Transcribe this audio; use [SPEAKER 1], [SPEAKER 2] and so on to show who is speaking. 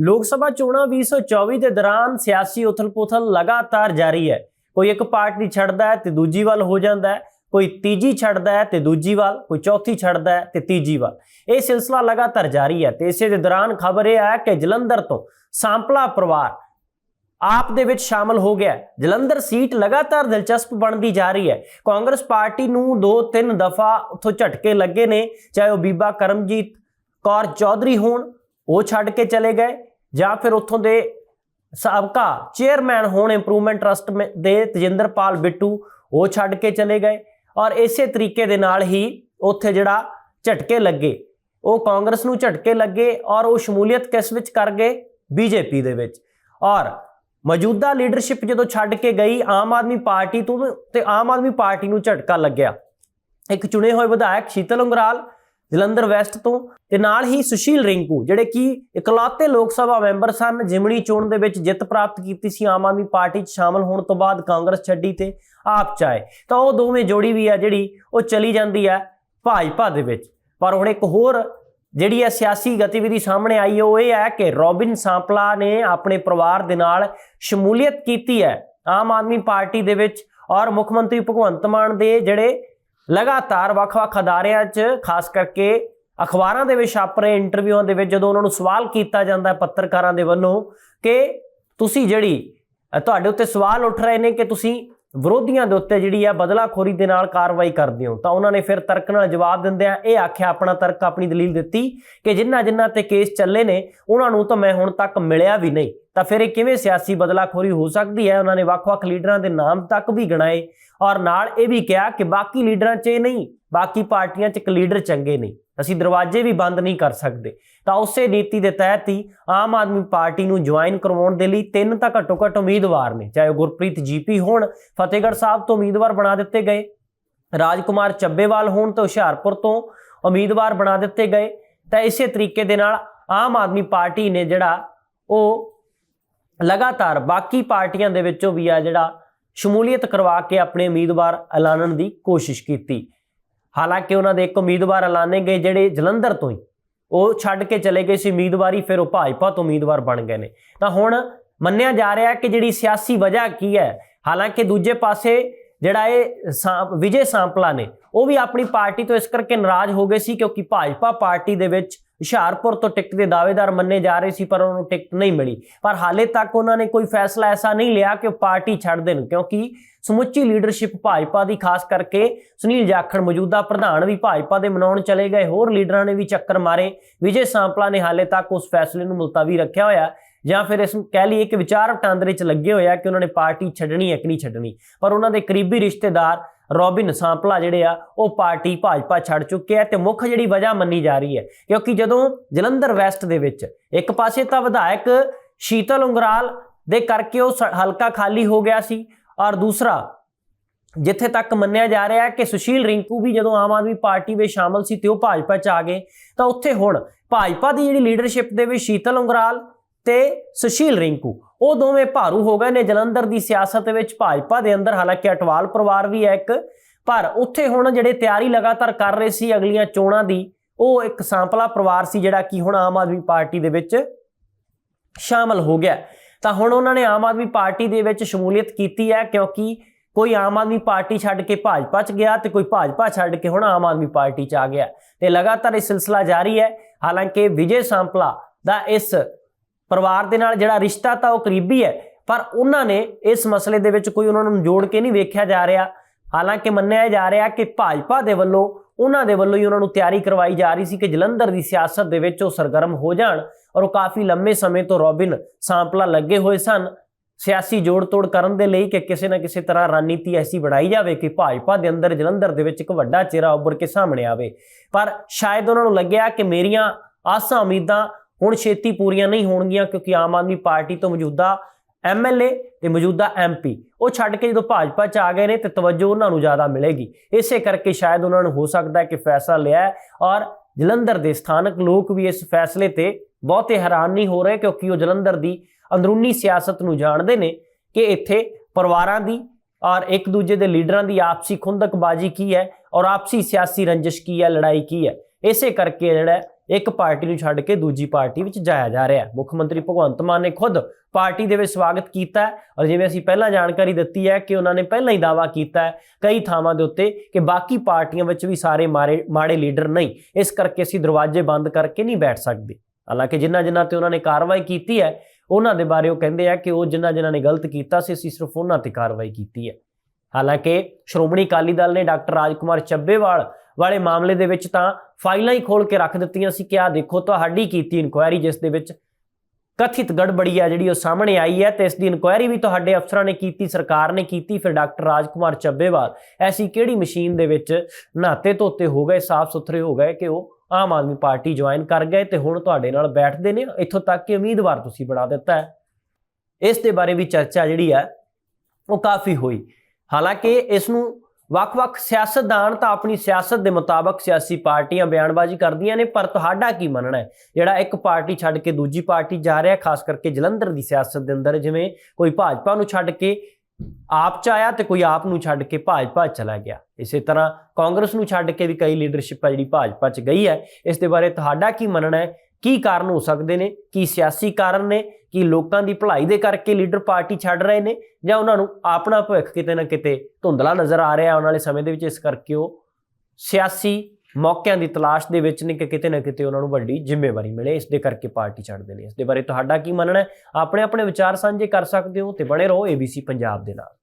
[SPEAKER 1] ਲੋਕ ਸਭਾ ਚੋਣਾਂ 2024 ਦੇ ਦੌਰਾਨ ਸਿਆਸੀ ਉਥਲ-ਪੁਥਲ ਲਗਾਤਾਰ ਜਾਰੀ ਹੈ। ਕੋਈ ਇੱਕ ਪਾਰਟੀ ਛੱਡਦਾ ਹੈ ਤੇ ਦੂਜੀ ਵੱਲ ਹੋ ਜਾਂਦਾ ਹੈ, ਕੋਈ ਤੀਜੀ ਛੱਡਦਾ ਹੈ ਤੇ ਦੂਜੀ ਵੱਲ, ਕੋਈ ਚੌਥੀ ਛੱਡਦਾ ਹੈ ਤੇ ਤੀਜੀ ਵੱਲ। ਇਹ ਸਿਲਸਿਲਾ ਲਗਾਤਾਰ ਜਾਰੀ ਹੈ ਤੇ ਇਸੇ ਦੇ ਦੌਰਾਨ ਖਬਰ ਇਹ ਹੈ ਕਿ ਜਲੰਧਰ ਤੋਂ ਸਾਂਪਲਾ ਪਰਿਵਾਰ ਆਪ ਦੇ ਵਿੱਚ ਸ਼ਾਮਲ ਹੋ ਗਿਆ ਜਲੰਧਰ ਸੀਟ ਲਗਾਤਾਰ ਦਿਲਚਸਪ ਬਣਦੀ ਜਾ ਰਹੀ ਹੈ। ਕਾਂਗਰਸ ਪਾਰਟੀ ਨੂੰ ਦੋ ਤਿੰਨ ਦਫਾ ਉੱਥੋਂ ਝਟਕੇ ਲੱਗੇ ਨੇ, ਚਾਹੇ ਉਹ ਬੀਬਾ ਕਰਮਜੀਤ ਕੌਰ ਚੌਧਰੀ ਹੋਣ, ਉਹ ਛੱਡ ਕੇ ਚਲੇ ਗਏ। ਜਾਂ ਫਿਰ ਉੱਥੋਂ ਦੇ ਸਾਬਕਾ ਚੇਅਰਮੈਨ ਹੋਣ ਇੰਪਰੂਵਮੈਂਟ ਟਰਸਟ ਮੇ- ਦੇ ਤਜਿੰਦਰਪਾਲ ਬਿੱਟੂ, ਉਹ ਛੱਡ ਕੇ ਚਲੇ ਗਏ ਔਰ ਇਸੇ ਤਰੀਕੇ ਦੇ ਨਾਲ ਹੀ ਉੱਥੇ ਜਿਹੜਾ ਝਟਕੇ ਲੱਗੇ, ਉਹ ਕਾਂਗਰਸ ਨੂੰ ਝਟਕੇ ਲੱਗੇ ਔਰ ਉਹ ਸ਼ਮੂਲੀਅਤ ਕਿਸ ਵਿੱਚ ਕਰ ਗਏ? ਬੀਜੇਪੀ ਦੇ ਵਿੱਚ। ਔਰ ਮੌਜੂਦਾ ਲੀਡਰਸ਼ਿਪ ਜਦੋਂ ਛੱਡ ਕੇ ਗਈ, ਆਮ ਆਦਮੀ ਪਾਰਟੀ ਤੋਂ ਤੇ ਆਮ ਆਦਮੀ ਪਾਰਟੀ ਨੂੰ ਝਟਕਾ ਲੱਗਿਆ। ਇੱਕ ਚੁਣੇ ਹੋਏ ਵਿਧਾਇਕ ਸ਼ੀਤਲ ਉਂਗਰਾਲ ਜਲੰਧਰ ਵੈਸਟ ਤੋਂ ਤੇ ਨਾਲ ਹੀ ਸੁਸ਼ੀਲ ਰਿੰਕੂ, ਜਿਹੜੇ ਕਿ ਇਕਲੌਤੇ ਲੋਕ ਸਭਾ ਮੈਂਬਰ ਸਨ, ਜਿਮਣੀ ਚੋਣ ਦੇ ਵਿੱਚ ਜਿੱਤ ਪ੍ਰਾਪਤ ਕੀਤੀ ਸੀ, ਆਮ ਆਦਮੀ ਪਾਰਟੀ 'ਚ ਸ਼ਾਮਲ ਹੋਣ ਤੋਂ ਬਾਅਦ ਕਾਂਗਰਸ ਛੱਡੀ ਤੇ ਆਪ ਚਾਏ। ਤਾਂ ਉਹ ਦੋਵੇਂ ਜੋੜੀ ਵੀ ਆ ਜਿਹੜੀ ਉਹ ਚਲੀ ਜਾਂਦੀ ਹੈ ਭਾਜਪਾ ਦੇ ਵਿੱਚ। ਪਰ ਹੁਣ ਇੱਕ ਹੋਰ ਜਿਹੜੀ ਹੈ ਸਿਆਸੀ ਗਤੀਵਿਧੀ ਸਾਹਮਣੇ ਆਈ, ਉਹ ਇਹ ਹੈ ਕਿ ਰੋਬਿਨ ਸਾਂਪਲਾ ਨੇ ਆਪਣੇ ਪਰਿਵਾਰ ਦੇ ਨਾਲ ਸ਼ਮੂਲੀਅਤ ਕੀਤੀ ਹੈ ਆਮ ਆਦਮੀ ਪਾਰਟੀ ਦੇ ਵਿੱਚ ਔਰ ਮੁੱਖ ਮੰਤਰੀ ਭਗਵੰਤ ਮਾਨ ਦੇ ਜਿਹੜੇ ਲਗਾਤਾਰ ਵੱਖ-ਵੱਖ ਅਦਾਰਿਆਂ 'ਚ, ਖਾਸ ਕਰਕੇ ਅਖਬਾਰਾਂ ਦੇ ਵਿੱਚ ਛਪ ਰਹੇ ਇੰਟਰਵਿਊਆਂ ਦੇ ਵਿੱਚ ਜਦੋਂ ਉਹਨਾਂ ਨੂੰ ਸਵਾਲ ਕੀਤਾ ਜਾਂਦਾ ਪੱਤਰਕਾਰਾਂ ਦੇ ਵੱਲੋਂ ਕਿ ਤੁਸੀਂ ਜਿਹੜੀ ਤੁਹਾਡੇ ਉੱਤੇ ਸਵਾਲ ਉੱਠ ਰਹੇ ਨੇ ਕਿ ਤੁਸੀਂ ਵਿਰੋਧੀਆਂ ਦੇ ਉੱਤੇ ਜਿਹੜੀ ਆ ਬਦਲਾਖੋਰੀ ਦੇ ਨਾਲ ਕਾਰਵਾਈ ਕਰਦੇ ਹੋ, ਤਾਂ ਉਹਨਾਂ ਨੇ ਫਿਰ ਤਰਕ ਨਾਲ ਜਵਾਬ ਦਿੰਦਿਆਂ ਇਹ ਆਖਿਆ ਆਪਣਾ ਤਰਕ ਆਪਣੀ ਦਲੀਲ ਦਿੱਤੀ ਕਿ ਜਿਨ੍ਹਾਂ ਜਿਨ੍ਹਾਂ ਤੇ ਕੇਸ ਚੱਲੇ ਨੇ, ਉਹਨਾਂ ਨੂੰ ਤਾਂ ਮੈਂ ਹੁਣ ਤੱਕ ਮਿਲਿਆ ਵੀ ਨਹੀਂ। ਤਾਂ ਫਿਰ ਇਹ ਕਿਵੇਂ ਸਿਆਸੀ ਬਦਲਾਖੋਰੀ ਹੋ ਸਕਦੀ ਹੈ? ਉਹਨਾਂ ਨੇ ਵੱਖ-ਵੱਖ ਲੀਡਰਾਂ ਦੇ ਨਾਮ ਤੱਕ ਵੀ ਗਿਣਾਏ ਔਰ ਨਾਲ ਇਹ ਵੀ ਕਿਹਾ ਕਿ ਬਾਕੀ ਲੀਡਰਾਂ 'ਚ ਇਹ ਨਹੀਂ, ਬਾਕੀ ਪਾਰਟੀਆਂ 'ਚ ਇੱਕ ਲੀਡਰ ਚੰਗੇ ਨਹੀਂ ਅਸੀਂ ਦਰਵਾਜ਼ੇ ਵੀ ਬੰਦ ਨਹੀਂ ਕਰ ਸਕਦੇ। ਤਾਂ ਉਸੇ ਨੀਤੀ ਦੇ ਤਹਿਤ ਹੀ ਆਮ ਆਦਮੀ ਪਾਰਟੀ ਨੂੰ ਜੁਆਇਨ ਕਰਵਾਉਣ ਦੇ ਲਈ ਤਿੰਨ ਤਾਂ ਘੱਟੋ ਘੱਟ ਉਮੀਦਵਾਰ ਨੇ, ਚਾਹੇ ਉਹ ਗੁਰਪ੍ਰੀਤ ਜੀਪੀ ਹੋਣ, ਫਤਿਹਗੜ੍ਹ ਸਾਹਿਬ ਤੋਂ ਉਮੀਦਵਾਰ ਬਣਾ ਦਿੱਤੇ ਗਏ, ਰਾਜਕੁਮਾਰ ਚੱਬੇਵਾਲ ਹੋਣ ਤੋਂ ਹੁਸ਼ਿਆਰਪੁਰ ਤੋਂ ਉਮੀਦਵਾਰ ਬਣਾ ਦਿੱਤੇ ਗਏ। ਤਾਂ ਇਸੇ ਤਰੀਕੇ ਦੇ ਨਾਲ ਆਮ ਆਦਮੀ ਪਾਰਟੀ ਨੇ ਜਿਹੜਾ ਉਹ ਲਗਾਤਾਰ ਬਾਕੀ ਪਾਰਟੀਆਂ ਦੇ ਵਿੱਚੋਂ ਵੀ ਆ ਜਿਹੜਾ ਸ਼ਮੂਲੀਅਤ ਕਰਵਾ ਕੇ ਆਪਣੇ ਉਮੀਦਵਾਰ ਐਲਾਨਣ ਦੀ ਕੋਸ਼ਿਸ਼ ਕੀਤੀ। ਹਾਲਾਂਕਿ ਉਹਨਾਂ ਦੇ ਇੱਕ ਉਮੀਦਵਾਰ ਐਲਾਨੇ ਗਏ ਜਿਹੜੇ ਜਲੰਧਰ ਤੋਂ ਹੀ। ਉਹ ਛੱਡ ਕੇ ਚਲੇ ਗਏ ਸੀ ਉਮੀਦਵਾਰੀ, ਫਿਰ ਉਹ ਭਾਜਪਾ ਤੋਂ ਉਮੀਦਵਾਰ ਬਣ ਗਏ ਨੇ। ਤਾਂ ਹੁਣ ਮੰਨਿਆ ਜਾ ਰਿਹਾ ਕਿ ਜਿਹੜੀ ਸਿਆਸੀ ਵਜ੍ਹਾ ਕੀ ਹੈ? ਹਾਲਾਂਕਿ ਦੂਜੇ ਪਾਸੇ ਜਿਹੜਾ ਇਹ ਸਾਂ- ਵਿਜੇ ਸਾਂਪਲਾ ਨੇ, ਉਹ ਵੀ ਆਪਣੀ ਪਾਰਟੀ ਤੋਂ ਇਸ ਕਰਕੇ ਨਾਰਾਜ਼ ਹੋ ਗਏ ਸੀ ਕਿਉਂਕਿ ਭਾਜਪਾ ਪਾਰਟੀ ਦੇ ਵਿੱਚ ਹੁਸ਼ਿਆਰਪੁਰ ਤੋਂ ਟਿਕਟ ਦੇ ਦਾਅਵੇਦਾਰ ਮੰਨੇ ਜਾ ਰਹੇ ਸੀ, ਪਰ ਉਹਨਾਂ ਨੂੰ ਟਿਕਟ ਨਹੀਂ ਮਿਲੀ। ਪਰ ਹਾਲੇ ਤੱਕ ਉਹਨਾਂ ਨੇ ਕੋਈ ਫੈਸਲਾ ਐਸਾ ਨਹੀਂ ਲਿਆ ਕਿ ਉਹ ਪਾਰਟੀ ਛੱਡ ਦੇਣ ਕਿਉਂਕਿ ਸਮੁੱਚੀ ਲੀਡਰਸ਼ਿਪ ਭਾਜਪਾ ਦੀ, ਖਾਸ ਕਰਕੇ ਸੁਨੀਲ ਜਾਖੜ ਮੌਜੂਦਾ ਪ੍ਰਧਾਨ ਵੀ ਭਾਜਪਾ ਦੇ ਮਨਾਉਣ ਚਲੇ ਗਏ। ਹੋਰ ਲੀਡਰਾਂ ਨੇ ਵੀ ਚੱਕਰ ਮਾਰੇ। ਵਿਜੇ ਸਾਂਪਲਾ ਨੇ ਹਾਲੇ ਤੱਕ ਉਸ ਫੈਸਲੇ ਨੂੰ ਮੁਲਤਵੀ ਰੱਖਿਆ ਹੋਇਆ। ਜਾਂ ਫਿਰ ਇਸ ਕਹਿ ਲਈਏ ਕਿ ਵਿਚਾਰ ਵਟਾਂਦਰੇ 'ਚ ਲੱਗੇ ਹੋਇਆ ਕਿ ਉਹਨਾਂ ਨੇ ਪਾਰਟੀ ਛੱਡਣੀ ਹੈ ਕਿ ਨਹੀਂ ਛੱਡਣੀ, ਪਰ ਉਹਨਾਂ ਦੇ ਕਰੀਬੀ ਰਿਸ਼ਤੇਦਾਰ ਰੋਬਿਨ ਸਾਂਪਲਾ ਜਿਹੜੇ ਆ, ਉਹ ਪਾਰਟੀ ਭਾਜਪਾ ਛੱਡ ਚੁੱਕੇ ਆ ਤੇ ਮੁੱਖ ਜਿਹੜੀ ਵਜ੍ਹਾ ਮੰਨੀ ਜਾ ਰਹੀ ਹੈ, ਕਿਉਂਕਿ ਜਦੋਂ ਜਲੰਧਰ ਵੈਸਟ ਦੇ ਵਿੱਚ ਇੱਕ ਪਾਸੇ ਤਾਂ ਵਿਧਾਇਕ ਸ਼ੀਤਲ ਉਂਗਰਾਲ ਦੇ ਕਰਕੇ ਉਹ ਸ- ਹਲਕਾ ਖਾਲੀ ਹੋ ਗਿਆ ਸੀ, ਔਰ ਦੂਸਰਾ ਜਿੱਥੇ ਤੱਕ ਮੰਨਿਆ ਜਾ ਰਿਹਾ ਹੈ ਕਿ ਸੁਸ਼ੀਲ ਰਿੰਕੂ ਵੀ ਜਦੋਂ ਆਮ ਆਦਮੀ ਪਾਰਟੀ ਵਿੱਚ ਸ਼ਾਮਲ ਸੀ ਤੇ ਉਹ ਭਾਜਪਾ 'ਚ ਆ ਗਏ, ਤਾਂ ਉੱਥੇ ਹੁਣ ਭਾਜਪਾ ਦੀ ਜਿਹੜੀ ਲੀਡਰਸ਼ਿਪ ਦੇ ਵਿੱਚ ਸ਼ੀਤਲ ਉਂਗਰਾਲ ਤੇ ਸੁਸ਼ੀਲ ਰਿੰਕੂ। ਉਹ ਦੋਵੇਂ ਭਾਰੂ ਹੋ ਗਏ ਨੇ। ਜਲੰਧਰ ਦੀ ਸਿਆਸਤ ਵਿੱਚ ਭਾਜਪਾ ਦੇ ਅੰਦਰ ਹਾਲਾਂਕਿ ਅਟਵਾਲ ਪਰਿਵਾਰ ਵੀ ਹੈ ਇੱਕ, ਪਰ ਉੱਥੇ ਹੁਣ ਜਿਹੜੇ ਤਿਆਰੀ ਲਗਾਤਾਰ ਕਰ ਰਹੇ ਸੀ ਅਗਲੀਆਂ ਚੋਣਾਂ ਦੀ, ਉਹ ਇੱਕ ਸਾਂਪਲਾ ਪਰਿਵਾਰ ਸੀ ਜਿਹੜਾ ਕਿ ਹੁਣ ਆਮ ਆਦਮੀ ਪਾਰਟੀ ਦੇ ਵਿੱਚ ਸ਼ਾਮਲ ਹੋ ਗਿਆ। ਤਾਂ ਹੁਣ ਉਹਨਾਂ ਨੇ ਆਮ ਆਦਮੀ ਪਾਰਟੀ ਦੇ ਵਿੱਚ ਸ਼ਮੂਲੀਅਤ ਕੀਤੀ ਹੈ ਕਿਉਂਕਿ ਕੋਈ ਆਮ ਆਦਮੀ ਪਾਰਟੀ ਛੱਡ ਕੇ ਭਾਜਪਾ 'ਚ ਗਿਆ ਤੇ ਕੋਈ ਭਾਜਪਾ ਛੱਡ ਕੇ ਹੁਣ ਆਮ ਆਦਮੀ ਪਾਰਟੀ 'ਚ ਆ ਗਿਆ। ਤੇ ਲਗਾਤਾਰ ਇਹ ਸਿਲਸਿਲਾ ਜਾਰੀ ਹੈ। ਹਾਲਾਂਕਿ ਵਿਜੇ ਸਾਂਪਲਾ ਦਾ ਇਸ ਪਰਿਵਾਰ ਦੇ ਨਾਲ ਜਿਹੜਾ ਰਿਸ਼ਤਾ ਤਾਂ ਉਹ ਕਰੀਬੀ ਹੈ, ਪਰ ਉਹਨਾਂ ਨੇ ਇਸ ਮਸਲੇ ਦੇ ਵਿੱਚ ਕੋਈ ਉਹਨਾਂ ਨੂੰ ਜੋੜ ਕੇ ਨਹੀਂ ਵੇਖਿਆ ਜਾ ਰਿਹਾ। ਹਾਲਾਂਕਿ ਮੰਨਿਆ ਜਾ ਰਿਹਾ ਕਿ ਭਾਜਪਾ ਦੇ ਵੱਲੋਂ, ਉਹਨਾਂ ਦੇ ਵੱਲੋਂ ਹੀ ਉਹਨਾਂ ਨੂੰ ਤਿਆਰੀ ਕਰਵਾਈ ਜਾ ਰਹੀ ਸੀ ਕਿ ਜਲੰਧਰ ਦੀ ਸਿਆਸਤ ਦੇ ਵਿੱਚ ਉਹ ਸਰਗਰਮ ਹੋ ਜਾਣ ਔਰ ਉਹ ਕਾਫੀ ਲੰਮੇ ਸਮੇਂ ਤੋਂ ਰੋਬਿਨ ਸਾਂਪਲਾ ਲੱਗੇ ਹੋਏ ਸਨ। ਸਿਆਸੀ ਜੋੜ-ਤੋੜ ਕਰਨ ਦੇ ਲਈ ਕਿ ਕਿਸੇ ਨਾ ਕਿਸੇ ਤਰ੍ਹਾਂ ਰਣਨੀਤੀ ਐਸੀ ਬਣਾਈ ਜਾਵੇ ਕਿ ਭਾਜਪਾ ਦੇ ਅੰਦਰ ਜਲੰਧਰ ਦੇ ਵਿੱਚ ਇੱਕ ਵੱਡਾ ਚਿਹਰਾ ਉੱਭਰ ਕੇ ਸਾਹਮਣੇ ਆਵੇ। ਪਰ ਸ਼ਾਇਦ ਉਹਨਾਂ ਨੂੰ ਲੱਗਿਆ ਕਿ ਮੇਰੀਆਂ ਆਸਾਂ ਉਮੀਦਾਂ ਹੁਣ ਛੇਤੀ ਪੂਰੀਆਂ ਨਹੀਂ ਹੋਣਗੀਆਂ ਕਿਉਂਕਿ ਆਮ ਆਦਮੀ ਪਾਰਟੀ ਤੋਂ ਮੌਜੂਦਾ ਐਮਐਲਏ ਤੇ ਮੌਜੂਦਾ ਐਮਪੀ ਉਹ ਛੱਡ ਕੇ ਜਦੋਂ ਭਾਜਪਾ 'ਚ ਆ ਗਏ ਨੇ ਤੇ ਤਵੱਜੋ ਉਹਨਾਂ ਨੂੰ ਜ਼ਿਆਦਾ ਮਿਲੇਗੀ। ਇਸੇ ਕਰਕੇ ਸ਼ਾਇਦ ਉਹਨਾਂ ਨੂੰ ਹੋ ਸਕਦਾ ਹੈ ਕਿ ਫੈਸਲਾ ਲਿਆ ਹੈ ਔਰ ਜਲੰਧਰ ਦੇ ਸਥਾਨਕ ਲੋਕ ਵੀ ਇਸ ਫੈਸਲੇ ਤੇ ਬਹੁਤੇ ਹੈਰਾਨ ਨਹੀਂ ਹੋ ਰਹੇ ਕਿਉਂਕਿ ਉਹ ਜਲੰਧਰ ਦੀ ਅੰਦਰੂਨੀ ਸਿਆਸਤ ਨੂੰ ਜਾਣਦੇ ਨੇ ਕਿ ਇੱਥੇ ਪਰਿਵਾਰਾਂ ਦੀ ਔਰ ਇੱਕ ਦੂਜੇ ਦੇ ਲੀਡਰਾਂ ਦੀ ਆਪਸੀ ਖੁੰਦਕਬਾਜ਼ੀ ਕੀ ਹੈ ਔਰ ਆਪਸੀ ਸਿਆਸੀ ਰੰਜਿਸ਼ ਕੀ ਹੈ, ਲੜਾਈ ਕੀ ਹੈ। ਇਸੇ ਕਰਕੇ ਜਿਹੜਾ ਇੱਕ ਪਾਰਟੀ ਨੂੰ ਛੱਡ ਕੇ ਦੂਜੀ ਪਾਰਟੀ ਵਿੱਚ ਜਾਇਆ ਜਾ ਰਿਹਾ ਹੈ। ਮੁੱਖ ਮੰਤਰੀ ਭਗਵੰਤ ਮਾਨ ਨੇ ਖੁਦ ਪਾਰਟੀ ਦੇ ਵਿੱਚ ਸਵਾਗਤ ਕੀਤਾ ਔਰ ਜਿਵੇਂ ਅਸੀਂ ਪਹਿਲਾਂ ਜਾਣਕਾਰੀ ਦਿੱਤੀ ਹੈ ਕਿ ਉਹਨਾਂ ਨੇ ਪਹਿਲਾਂ ਹੀ ਦਾਅਵਾ ਕੀਤਾ ਹੈ ਕਈ ਥਾਵਾਂ ਦੇ ਉੱਤੇ ਕਿ ਬਾਕੀ ਪਾਰਟੀਆਂ ਵਿੱਚ ਵੀ ਸਾਰੇ ਮਾਰੇ, ਮਾੜੇ ਲੀਡਰ ਨਹੀਂ। ਇਸ ਕਰਕੇ ਅਸੀਂ ਦਰਵਾਜ਼ੇ ਬੰਦ ਕਰਕੇ ਨਹੀਂ ਬੈਠ ਸਕਦੇ। ਹਾਲਾਂਕਿ ਜਿਨ੍ਹਾਂ ਜਿਨ੍ਹਾਂ ਤੇ ਉਹਨਾਂ ਨੇ ਕਾਰਵਾਈ ਕੀਤੀ ਹੈ, ਉਹਨਾਂ ਦੇ ਬਾਰੇ ਉਹ ਕਹਿੰਦੇ ਆ ਕਿ ਉਹ ਜਿਨ੍ਹਾਂ ਜਿਨ੍ਹਾਂ ਨੇ ਗਲਤ ਕੀਤਾ ਸੀ, ਅਸੀਂ ਸਿਰਫ ਉਹਨਾਂ ਤੇ ਕਾਰਵਾਈ ਕੀਤੀ ਹੈ। ਹਾਲਾਂਕਿ ਸ਼੍ਰੋਮਣੀ ਅਕਾਲੀ ਦਲ ਨੇ ਡਾਕਟਰ ਰਾਜਕੁਮਾਰ ਚੱਬੇਵਾਲ ਵਾਲੇ ਮਾਮਲੇ ਦੇ ਵਿੱਚ ਤਾਂ ਫਾਈਲਾਂ ਹੀ ਖੋਲ ਕੇ ਰੱਖ ਦਿੱਤੀਆਂ ਸੀ ਕਿ ਆਹ ਦੇਖੋ, ਤੁਹਾਡੀ ਕੀਤੀ ਇਨਕੁਆਇਰੀ ਜਿਸ ਦੇ ਵਿੱਚ ਕਥਿਤ ਗੜਬੜੀ ਆ ਜਿਹੜੀ ਉਹ ਸਾਹਮਣੇ ਆਈ ਹੈ ਤੇ ਇਸ ਦੀ ਇਨਕੁਆਇਰੀ ਵੀ ਤੁਹਾਡੇ ਅਫਸਰਾਂ ਨੇ ਕੀਤੀ, ਸਰਕਾਰ ਨੇ ਕੀਤੀ, ਫਿਰ ਡਾਕਟਰ ਰਾਜਕੁਮਾਰ ਚੱਬੇਵਾਲ। ਐਸੀ ਕਿਹੜੀ ਮਸ਼ੀਨ ਦੇ ਵਿੱਚ ਨਹਾਤੇ ਧੋਤੇ ਹੋ ਗਏ, ਸਾਫ਼ ਸੁਥਰੇ ਹੋ ਗਏ ਕਿ ਉਹ ਆਮ ਆਦਮੀ ਪਾਰਟੀ ਜੁਆਇਨ ਕਰ ਗਏ ਤੇ ਹੁਣ ਤੁਹਾਡੇ ਨਾਲ ਬੈਠਦੇ ਨੇ, ਇੱਥੋਂ ਤੱਕ ਕਿ ਉਮੀਦਵਾਰ ਤੁਸੀਂ ਬਣਾ ਦਿੱਤਾ ਹੈ। ਇਸ ਦੇ ਬਾਰੇ ਵੀ ਚਰਚਾ ਜਿਹੜੀ ਹੈ, ਉਹ ਕਾਫੀ ਹੋਈ। ਹਾਲਾਂਕਿ ਇਸ ਨੂੰ ਵੱਖ-ਵੱਖ ਸਿਆਸਤਦਾਨ ਤਾਂ ਆਪਣੀ ਸਿਆਸਤ ਦੇ ਮੁਤਾਬਕ ਸਿਆਸੀ ਪਾਰਟੀਆਂ ਬਿਆਨਬਾਜ਼ੀ ਕਰਦੀਆਂ ਨੇ, ਪਰ ਤੁਹਾਡਾ ਕੀ ਮੰਨਣਾ ਹੈ? ਜਿਹੜਾ ਇੱਕ ਪਾਰਟੀ ਛੱਡ ਕੇ ਦੂਜੀ ਪਾਰਟੀ ਜਾ ਰਿਹਾ, ਖਾਸ ਕਰਕੇ ਜਲੰਧਰ ਦੀ ਸਿਆਸਤ ਦੇ ਅੰਦਰ, ਜਿਵੇਂ ਕੋਈ ਭਾਜਪਾ ਨੂੰ ਛੱਡ ਕੇ ਆਪ ਚ ਆਇਆ ਤੇ ਕੋਈ ਆਪ ਨੂੰ ਛੱਡ ਕੇ ਭਾਜਪਾ ਚਲਾ ਗਿਆ। ਇਸੇ ਤਰ੍ਹਾਂ ਕਾਂਗਰਸ ਨੂੰ ਛੱਡ ਕੇ ਵੀ ਕਈ ਲੀਡਰਸ਼ਿਪ ਹੈ ਜਿਹੜੀ ਭਾਜਪਾ 'ਚ ਗਈ ਹੈ। ਇਸ ਦੇ ਬਾਰੇ ਤੁਹਾਡਾ ਕੀ ਮੰਨਣਾ ਹੈ? ਕੀ ਕਾਰਨ ਹੋ ਸਕਦੇ ਨੇ? ਕੀ ਸਿਆਸੀ ਕਾਰਨ ਨੇ? ਕਿ ਲੋਕਾਂ ਦੀ ਭਲਾਈ ਦੇ ਕਰਕੇ ਲੀਡਰ ਪਾਰਟੀ ਛੱਡ ਰਹੇ ਨੇ ਜਾਂ ਉਹਨਾਂ ਨੂੰ ਆਪਣਾ ਭਵਿੱਖ ਕਿਤੇ ਨਾ ਕਿਤੇ ਧੁੰਦਲਾ ਨਜ਼ਰ ਆ ਰਿਹਾ ਆਉਣ ਵਾਲੇ ਸਮੇਂ ਦੇ ਵਿੱਚ, ਇਸ ਕਰਕੇ ਉਹ ਸਿਆਸੀ ਮੌਕਿਆਂ ਦੀ ਤਲਾਸ਼ ਦੇ ਵਿੱਚ ਨੇ ਕਿ ਕਿਤੇ ਨਾ ਕਿਤੇ ਉਹਨਾਂ ਨੂੰ ਵੱਡੀ ਜ਼ਿੰਮੇਵਾਰੀ ਮਿਲੇ, ਇਸ ਦੇ ਕਰਕੇ ਪਾਰਟੀ ਛੱਡਦੇ ਨੇ। ਇਸ ਦੇ ਬਾਰੇ ਤੁਹਾਡਾ ਕੀ ਮੰਨਣਾ ਹੈ? ਆਪਣੇ ਆਪਣੇ ਵਿਚਾਰ ਸਾਂਝੇ ਕਰ ਸਕਦੇ ਹੋ ਤੇ ਬਣੇ ਰਹੋ ABC ਪੰਜਾਬ ਦੇ ਨਾਲ।